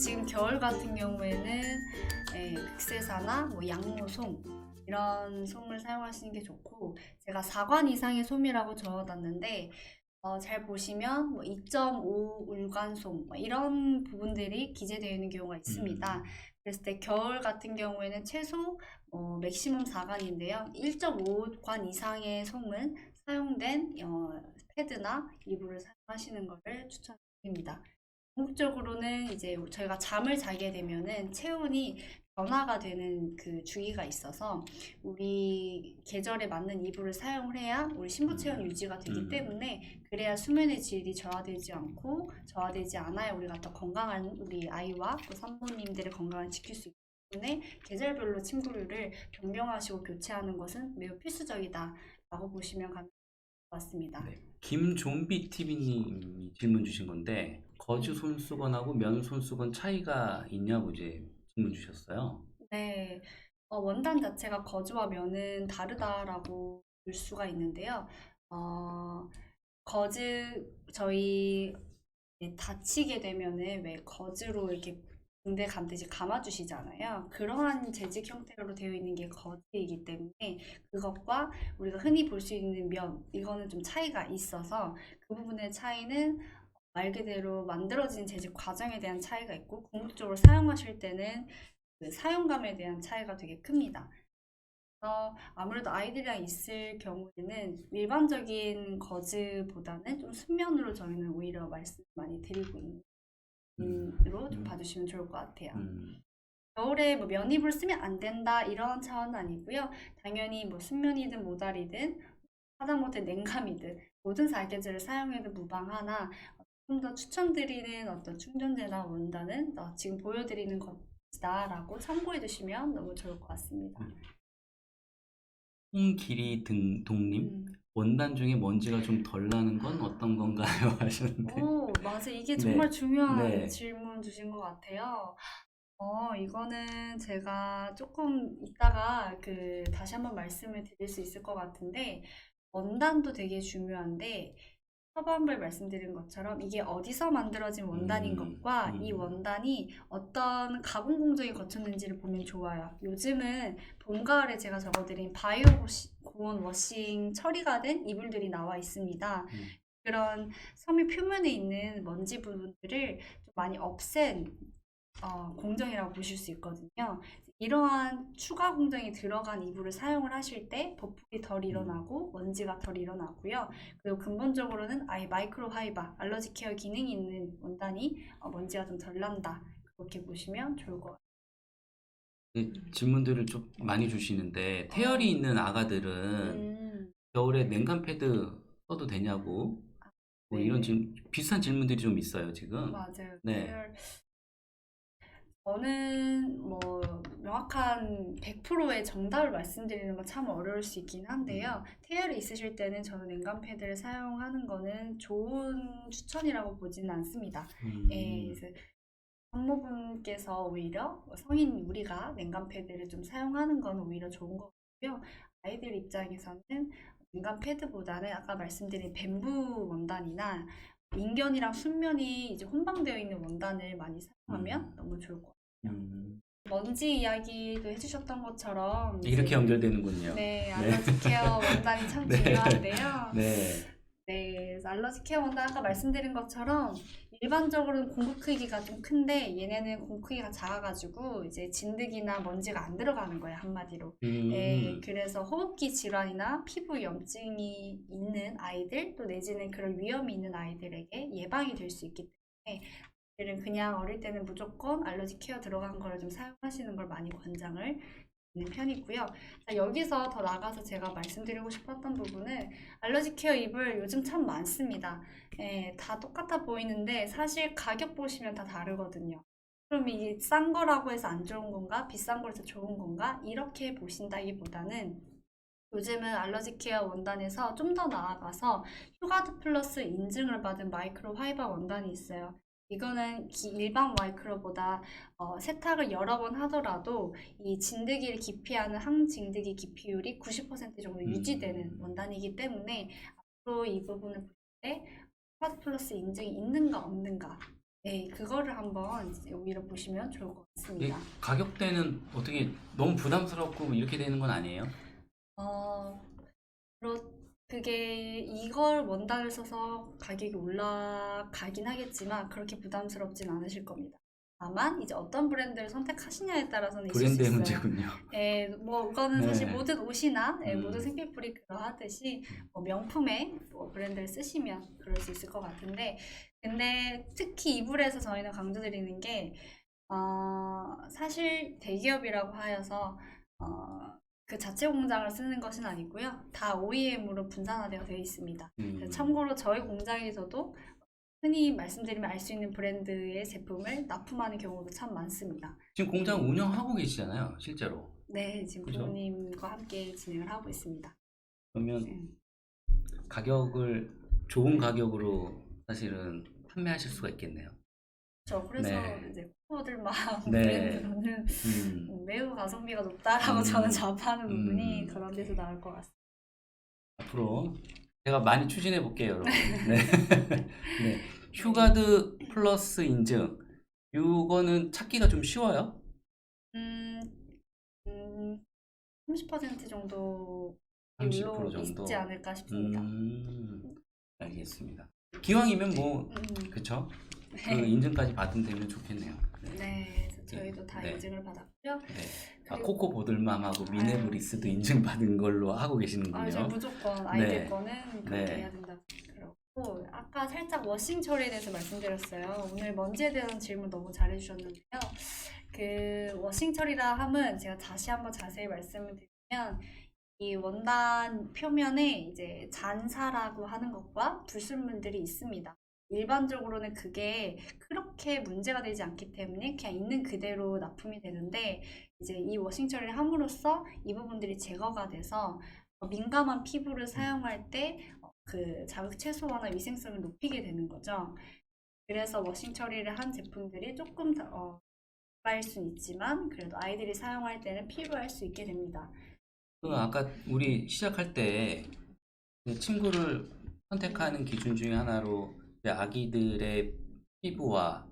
지금 겨울 같은 경우에는 예, 극세사나 뭐 양모솜 이런 솜을 사용하시는 게 좋고 제가 4관 이상의 솜이라고 적어놨는데 어, 잘 보시면 뭐 2.5 울관솜 뭐 이런 부분들이 기재되어 있는 경우가 있습니다. 음. 그랬을 때 겨울 같은 경우에는 최소 어, 맥시멈 4관인데요. 1.5관 이상의 솜은 사용된 어, 패드나 이불을 사용하시는 것을 추천드립니다. 궁극적으로는 이제 저희가 잠을 자게 되면은 체온이 변화가 되는 그 주기가 있어서 우리 계절에 맞는 이불을 사용을 해야 우리 신부 체온 유지가 되기 음. 때문에 그래야 수면의 질이 저하되지 않고 저하되지 않아야 우리가 더 건강한 우리 아이와 또 산모님들의 건강을 지킬 수 있기 때문에 계절별로 침구류를 변경하시고 교체하는 것은 매우 필수적이다라고 보시면 감것 같습니다. 네. 김좀비 TV님이 질문 주신 건데 거즈 손수건하고 면 손수건 차이가 있냐고 이제 질문 주셨어요. 네, 어, 원단 자체가 거즈와 면은 다르다라고 볼 수가 있는데요. 어, 거즈 저희 네, 다치게 되면은 왜 거즈로 이렇게 붕대 감듯이 감아주시잖아요. 그러한 재질 형태로 되어 있는 게 거즈이기 때문에 그것과 우리가 흔히 볼 수 있는 면 이거는 좀 차이가 있어서 그 부분의 차이는 말 그대로 만들어진 재질 과정에 대한 차이가 있고 궁극적으로 사용하실 때는 그 사용감에 대한 차이가 되게 큽니다. 어, 아무래도 아이들이랑 있을 경우에는 일반적인 거즈보다는 좀 순면으로 저희는 오히려 말씀 많이 드리고 있는 으로 좀 음. 봐주시면 좋을 것 같아요. 음, 겨울에 뭐 면입을 쓰면 안 된다 이런 차원은 아니고요. 당연히 뭐 순면이든 모달이든 하다못해 냉감이든 모든 사계절을 사용해도 무방하나 좀 더 추천드리는 어떤 충전재나 원단은 어, 지금 보여드리는 것이다라고 참고해 주시면 너무 좋을 것 같습니다. 홍길이 등 동님 음. 원단 중에 먼지가 좀 덜 나는 건 어떤 건가요? 하셨는데 오, 맞아. 이게 네. 정말 중요한 네. 질문 주신 것 같아요. 어, 이거는 제가 조금 이따가 그 다시 한번 말씀을 드릴 수 있을 것 같은데, 원단도 되게 중요한데, 초반부에 말씀드린 것처럼 이게 어디서 만들어진 원단인 음, 것과 이 음. 원단이 어떤 가공 공정이 거쳤는지를 보면 좋아요. 요즘은 봄, 가을에 제가 적어드린 바이오 고온 워싱 처리가 된 이불들이 나와 있습니다. 음. 그런 섬유 표면에 있는 먼지 부분들을 좀 많이 없앤 어, 공정이라고 보실 수 있거든요. 이러한 추가 공정이 들어간 이불을 사용을 하실 때 보풀이 덜 일어나고 먼지가 덜 일어나고요. 그리고 근본적으로는 아예 마이크로 파이버, 알러지 케어 기능이 있는 원단이 어, 먼지가 좀 덜 난다. 그렇게 보시면 좋을 것 같아요. 네, 질문들을 좀 많이 주시는데 태열이 있는 아가들은 음, 겨울에 냉감 패드 써도 되냐고 뭐 네. 이런 질, 비슷한 질문들이 좀 있어요 지금. 맞아요. 네. 저는 뭐 명확한 100%의 정답을 말씀드리는 건 참 어려울 수 있긴 한데요. 태열이 있으실 때는 저는 냉감 패드를 사용하는 거는 좋은 추천이라고 보지는 않습니다. 음, 예, 산모분께서 오히려 성인 우리가 냉감 패드를 좀 사용하는 건 오히려 좋은 것 같고요. 아이들 입장에서는 냉감 패드보다는 아까 말씀드린 뱀부 원단이나 인견이랑 순면이 이제 혼방되어 있는 원단을 많이 사용하면 음. 너무 좋을 것 같아요. 음, 먼지 이야기도 해주셨던 것처럼 이렇게 연결되는군요. 네, 알러지 케어 원단이 참 네. 중요한데요. 네. 네, 알러지 케어 원단 아까 말씀드린 것처럼 일반적으로는 공구 크기가 좀 큰데 얘네는 공구 크기가 작아가지고 이제 진드기나 먼지가 안 들어가는 거예요 한마디로. 음, 네, 그래서 호흡기 질환이나 피부 염증이 있는 아이들 또 내지는 그런 위험이 있는 아이들에게 예방이 될 수 있기 때문에 들은 그냥 어릴 때는 무조건 알러지 케어 들어간 거를 좀 사용하시는 걸 많이 권장을 드리는 편이고요. 자, 여기서 더 나가서 제가 말씀드리고 싶었던 부분은 알러지 케어 이불 요즘 참 많습니다. 예, 다 똑같아 보이는데 사실 가격 보시면 다 다르거든요. 그럼 이게 싼 거라고 해서 안 좋은 건가? 비싼 거라서 좋은 건가? 이렇게 보신다기보다는 요즘은 알러지 케어 원단에서 좀 더 나아가서 휴가드 플러스 인증을 받은 마이크로 파이버 원단이 있어요. 이거는 기- 일반 마이크로보다 어, 세탁을 여러 번 하더라도 이 진드기를 기피하는 항진드기 기피율이 90% 정도 유지되는 음. 원단이기 때문에 앞으로 이 부분을 볼때 휴가드 플러스 인증이 있는가 없는가 네, 그거를 한번 여기를 보시면 좋을 것이 같습니다. 가격대는 어떻게 너무 부담스럽고 이렇게 되는 건 아니에요? 어, 그렇, 그게 이걸 원단을 써서 가격이 올라가긴 하겠지만 그렇게 부담스럽진 않으실 겁니다. 다만 이제 어떤 브랜드를 선택하시냐에 따라서는 있을 수 브랜드의 있어요. 문제군요. 예, 뭐 사실 네. 모든 옷이나 예, 음. 모든 생필품이 그러하듯이 뭐 명품의 뭐 브랜드를 쓰시면 그럴 수 있을 것 같은데 근데 특히 이 불에서 저희는 강조드리는 게 어, 사실 대기업이라고 하여서 어, 그 자체 공장을 쓰는 것은 아니고요. 다 OEM으로 분산화되어 되어 있습니다. 음. 참고로 저희 공장에서도 흔히 말씀드리면 알 수 있는 브랜드의 제품을 납품하는 경우도 참 많습니다. 지금 공장 운영하고 계시잖아요, 실제로. 네, 지금 그죠? 부모님과 함께 진행을 하고 있습니다. 그러면 음. 가격을 좋은 가격으로 사실은 판매하실 수가 있겠네요. 저 그래서 네. 이제 코어들만 네. 브랜드로는 음. 매우 가성비가 높다라고 음. 저는 자부하는 부분이 음. 그런 데서 나올 것 같습니다. 앞으로 제가 많이 추진해 볼게요, 여러분. 네. 네. 휴가드 플러스 인증. 이거는 찾기가 좀 쉬워요? 음, 음, 30% 정도 30%로 정도. 있지 않을까 싶습니다. 음. 알겠습니다. 기왕이면 뭐 음, 그쵸? 그 네. 인증까지 받은 되면 좋겠네요. 네. 네, 저희도 다 네. 인증을 받았고요. 네. 아, 그리고- 코코 보들맘하고 미네브리스도 인증받은 걸로 하고 아, 이제 계시는군요. 무조건 아이들 네. 거는 그렇게 네. 해야 된다고 그러고 아까 살짝 워싱 처리에 대해서 말씀드렸어요. 오늘 먼지에 대한 질문 너무 잘해주셨는데요. 그 워싱 처리라 함은 제가 다시 한번 자세히 말씀을 드리면 이 원단 표면에 이제 잔사라고 하는 것과 불순물들이 있습니다. 일반적으로는 그게 그렇게 문제가 되지 않기 때문에 그냥 있는 그대로 납품이 되는데 이제 이 워싱 처리를 함으로써 이 부분들이 제거가 돼서 어, 민감한 피부를 사용할 때 그 자극 최소화나 위생성을 높이게 되는 거죠. 그래서 워싱 처리를 한 제품들이 조금 더 어, 일 수는 있지만 그래도 아이들이 사용할 때는 필요할 수 있게 됩니다. 그 아까 우리 시작할 때그 친구를 선택하는 기준 중에 하나로 아기들의 피부와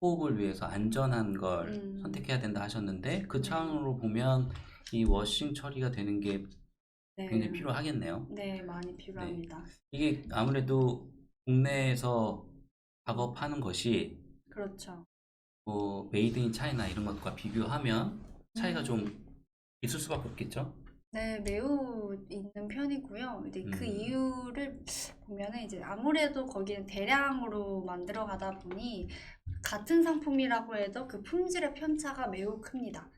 호흡을 위해서 안전한 걸 음. 선택해야 된다 하셨는데 그 차원으로 보면 이 워싱 처리가 되는 게 네, 굉장히 필요하겠네요. 네, 많이 필요합니다. 이게 아무래도 국내에서 작업하는 것이 그렇죠. 뭐 메이드 인 차이나 이런 것과 비교하면 차이가 음. 좀 있을 수밖에 없겠죠? 네, 매우 있는 편이고요. 이제 그 음. 이유를 보면은 이제 아무래도 거기는 대량으로 만들어 가다 보니 같은 상품이라고 해도 그 품질의 편차가 매우 큽니다.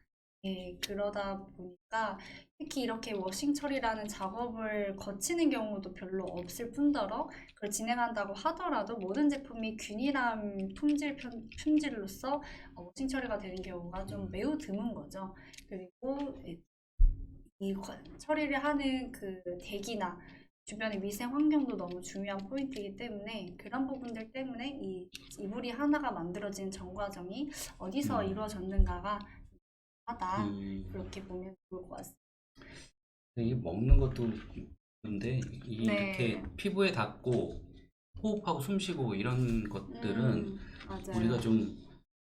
예, 그러다 보니까 특히 이렇게 워싱 처리라는 작업을 거치는 경우도 별로 없을 뿐더러 그걸 진행한다고 하더라도 모든 제품이 균일한 품질 편, 품질로서 어, 워싱 처리가 되는 경우가 좀 매우 드문 거죠. 그리고 예, 이 과- 처리를 하는 그 대기나 주변의 위생 환경도 너무 중요한 포인트이기 때문에 그런 부분들 때문에 이 이불이 하나가 만들어진 전 과정이 어디서 음. 이루어졌는가가 하다 음. 그렇게 보면 좋을 것 같습니다. 이게 먹는 것도 근데 이 네. 이렇게 피부에 닿고 호흡하고 숨쉬고 이런 것들은 음. 우리가 좀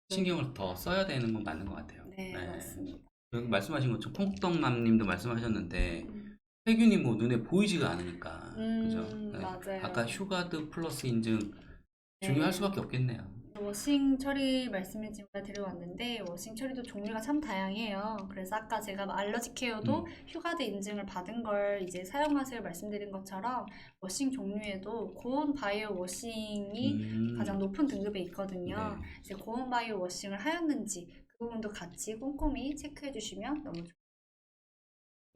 신경을 더 써야 되는 건 맞는 것 같아요. 네, 맞습니다. 여기 말씀하신 것처럼 콩떡맘님도 말씀하셨는데 음, 세균이 뭐 눈에 보이지가 않으니까 음, 그죠? 네. 맞아요. 아까 휴가드 플러스 인증 네. 중요할 수밖에 없겠네요. 워싱 처리 말씀을 지금 드려왔는데 워싱 처리도 종류가 참 다양해요. 그래서 아까 제가 알러지 케어도 음. 휴가드 인증을 받은 걸 이제 사용하세요 말씀드린 것처럼 워싱 종류에도 고온 바이오 워싱이 음. 가장 높은 등급에 있거든요. 네. 이제 고온 바이오 워싱을 하였는지 그 부분도 같이 꼼꼼히 체크해 주시면 너무 좋습니다.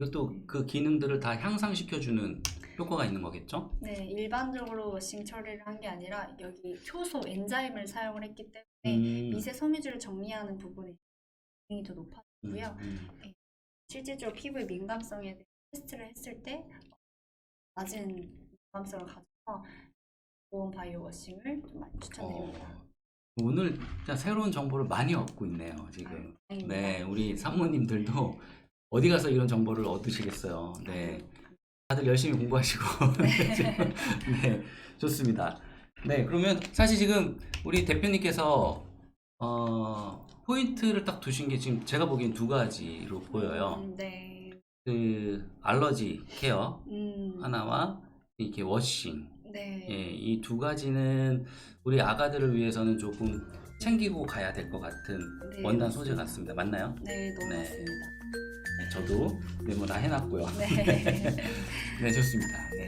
이것도 그 기능들을 다 향상시켜주는 효과가 있는 거겠죠? 네, 일반적으로 워싱 처리를 한 게 아니라 여기 효소 엔자임을 사용을 했기 때문에 음. 미세 섬유질을 정리하는 부분에 기능이 더 높아지고요. 음, 음. 실질적으로 피부의 민감성에 대해 테스트를 했을 때 낮은 민감성을 가져서 보온 바이오 워싱을 좀 많이 추천드립니다. 어, 오늘 진짜 새로운 정보를 많이 얻고 있네요, 지금. 다행입니다. 네, 우리 사모님들도 어디 가서 이런 정보를 얻으시겠어요. 네. 다들 열심히 공부하시고. 지금. 네, 좋습니다. 네, 그러면 사실 지금 우리 대표님께서 어, 포인트를 딱 두신 게 지금 제가 보기엔 두 가지로 보여요. 음, 네. 그 알러지 케어 음, 하나와 이렇게 워싱. 네. 예, 이 두 가지는 우리 아가들을 위해서는 조금 챙기고 가야 될 것 같은 네, 원단 소재 같습니다. 맞나요? 네, 너무 네. 맞습니다. 네, 저도 메모 다 해놨고요. 네. 네, 좋습니다. 네.